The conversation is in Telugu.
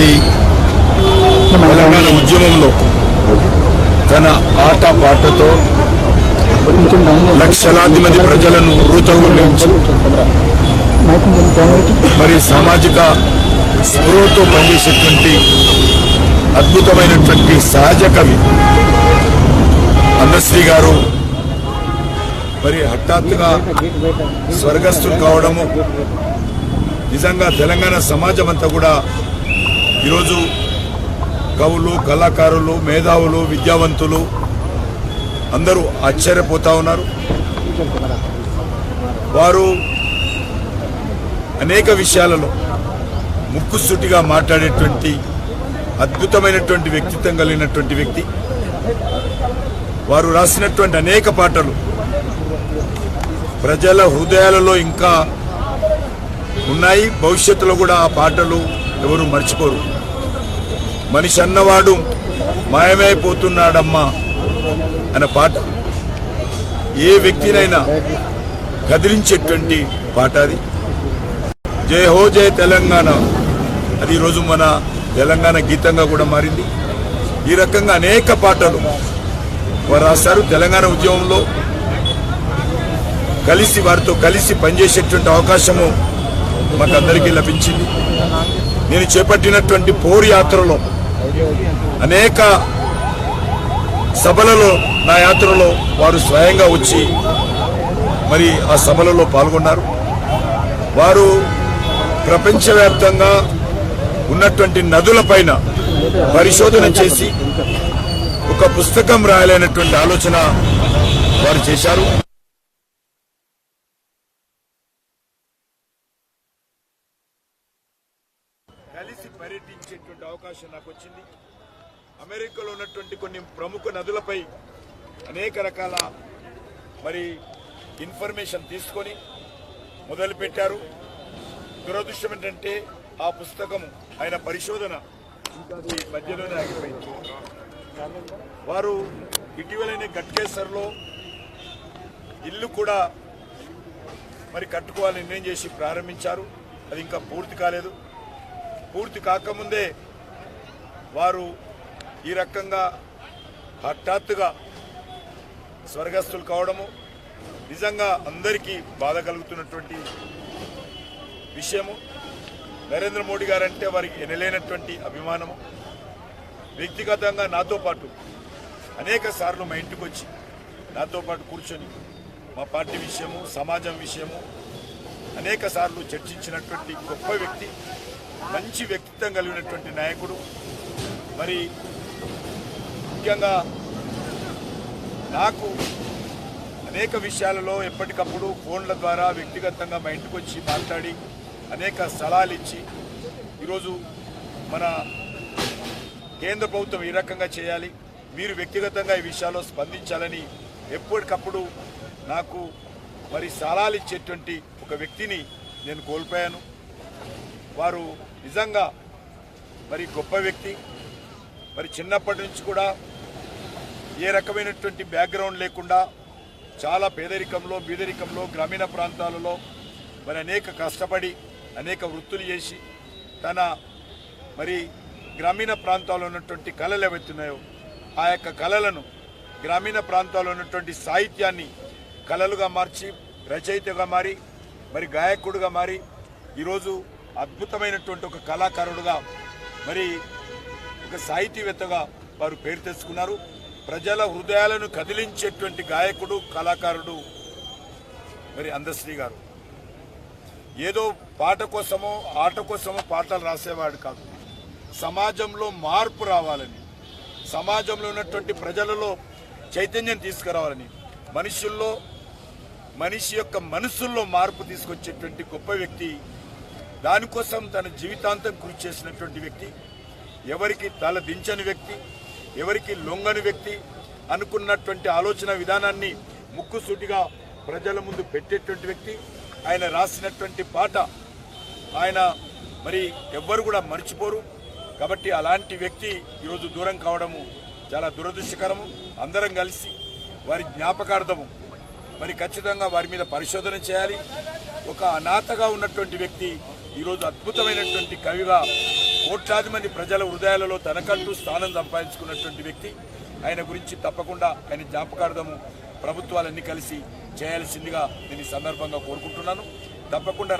మరి తెలంగాణ ఉద్యమంలో తన ఆట పాటతో లక్షలాది మంది ప్రజలను ఊతగొల్లించి మరి సామాజిక స్పృహతో పనిచేసేటువంటి అద్భుతమైనటువంటి సహజ కవి అన్నశ్రీ గారు మరి హఠాత్తుగా స్వర్గస్థులు కావడము నిజంగా తెలంగాణ సమాజం అంతా కూడా ఈరోజు కవులు కళాకారులు మేధావులు విద్యావంతులు అందరూ ఆశ్చర్యపోతా ఉన్నారు. వారు అనేక విషయాలలో ముక్కుసూటిగా మాట్లాడేటువంటి అద్భుతమైనటువంటి వ్యక్తిత్వం కలిగినటువంటి వ్యక్తి. వారు రాసినటువంటి అనేక పాటలు ప్రజల హృదయాలలో ఇంకా ఉన్నాయి. భవిష్యత్తులో కూడా ఆ పాటలు ఎవరు మర్చిపోరు. మనిషి అన్నవాడు మాయమైపోతున్నాడమ్మా అన్న పాట. ఏ వ్యక్తినైనా కదిలించేటువంటి పాట అది. జై హో జై తెలంగాణ. అది ఈరోజు మన తెలంగాణ గీతంగా కూడా మారింది. ఈ రకంగా అనేక పాటలు వారు రాస్తారు తెలంగాణ ఉద్యమంలో కలిసి వారితో కలిసి పనిచేసేటువంటి అవకాశము మాకందరికీ లభించింది. నేను చేపట్టినటువంటి పోరు యాత్రలో అనేక సభలలో నా యాత్రలో వారు స్వయంగా వచ్చి మరి ఆ సభలలో పాల్గొన్నారు. వారు ప్రపంచవ్యాప్తంగా ఉన్నటువంటి నదులపైన పరిశోధన చేసి ఒక పుస్తకం రాయాలనేటువంటి ఆలోచన వారు చేశారు. అవకాశం నాకు వచ్చింది అమెరికాలో ఉన్నటువంటి కొన్ని ప్రముఖ నదులపై అనేక రకాల మరి ఇన్ఫర్మేషన్ తీసుకొని మొదలుపెట్టారు. దురదృష్టం ఏంటంటే ఆ పుస్తకం ఆయన పరిశోధన ఈ మధ్యలోనే ఆగిపోయింది. వారు ఇటీవలనే గట్కేశ్వర్లో ఇల్లు కూడా మరి కట్టుకోవాలని నిర్ణయం చేసి ప్రారంభించారు. అది ఇంకా పూర్తి కాలేదు. పూర్తి కాకముందే వారు ఈ రకంగా హఠాత్తుగా స్వర్గస్థులు కావడము నిజంగా అందరికీ బాధ కలుగుతున్నటువంటి విషయము. నరేంద్ర మోడీ గారంటే వారికి ఎనలేనటువంటి అభిమానము. వ్యక్తిగతంగా నాతో పాటు అనేక సార్లు మా ఇంటికి వచ్చి నాతో పాటు కూర్చొని మా పార్టీ విషయము సమాజం విషయము అనేక సార్లు చర్చించినటువంటి గొప్ప వ్యక్తి మంచి వ్యక్తిత్వం కలిగినటువంటి నాయకుడు. మరి ముఖ్యంగా నాకు అనేక విషయాలలో ఎప్పటికప్పుడు ఫోన్ల ద్వారా వ్యక్తిగతంగా మా ఇంటికి వచ్చి మాట్లాడి అనేక సలహాలు ఇచ్చి ఈరోజు మన కేంద్ర ప్రభుత్వం ఈ రకంగా చేయాలి. మీరు వ్యక్తిగతంగా ఈ విషయాల్లో స్పందించాలని ఎప్పటికప్పుడు నాకు మరి సలహాలు ఇచ్చేటువంటి ఒక వ్యక్తిని నేను కోల్పోయాను. వారు నిజంగా మరి గొప్ప వ్యక్తి. మరి చిన్నప్పటి నుంచి కూడా ఏ రకమైనటువంటి బ్యాక్గ్రౌండ్ లేకుండా చాలా పేదరికంలో బీదరికంలో గ్రామీణ ప్రాంతాలలో మరి అనేక కష్టపడి అనేక వృత్తులు చేసి తన మరి గ్రామీణ ప్రాంతాల్లో ఉన్నటువంటి కళలు ఏవైతున్నాయో ఆ యొక్క కళలను గ్రామీణ ప్రాంతాల్లో ఉన్నటువంటి సాహిత్యాన్ని కళలుగా మార్చి రచయితగా మారి మరి గాయకుడుగా మారి ఈరోజు అద్భుతమైనటువంటి ఒక కళాకారుడుగా మరి ఒక సాహితీవేత్తగా వారు పేరు తెచ్చుకున్నారు. ప్రజల హృదయాలను కదిలించేటువంటి గాయకుడు కళాకారుడు మరి అందశ్రీ గారు. ఏదో పాట కోసమో ఆట కోసమో పాటలు రాసేవాడు కాదు. సమాజంలో మార్పు రావాలని సమాజంలో ఉన్నటువంటి ప్రజలలో చైతన్యం తీసుకురావాలని మనుషుల్లో మనిషి యొక్క మనసుల్లో మార్పు తీసుకొచ్చేటువంటి గొప్ప వ్యక్తి దానికోసం తన జీవితాంతం కృషి చేసినటువంటి వ్యక్తి ఎవరికి తల దించని వ్యక్తి ఎవరికి లొంగని వ్యక్తి అనుకున్నటువంటి ఆలోచన విధానాన్ని ముక్కుసూటిగా ప్రజల ముందు పెట్టేటువంటి వ్యక్తి. ఆయన రాసినటువంటి పాట ఆయన మరి ఎవ్వరు కూడా మర్చిపోరు. కాబట్టి అలాంటి వ్యక్తి ఈరోజు దూరం కావడము చాలా దురదృష్టకరము. అందరం కలిసి వారి జ్ఞాపకార్థము మరి ఖచ్చితంగా వారి మీద పరిశోధన చేయాలి. ఒక అనాథగా ఉన్నటువంటి వ్యక్తి ఈరోజు అద్భుతమైనటువంటి కవిగా కోట్లాది మంది ప్రజల హృదయాలలో తనకంటూ స్థానం సంపాదించుకున్నటువంటి వ్యక్తి. ఆయన గురించి తప్పకుండా ఆయన జ్ఞాపకార్థము ప్రభుత్వాలన్నీ కలిసి చేయాల్సిందిగా నేను ఈ సందర్భంగా కోరుకుంటున్నాను. తప్పకుండా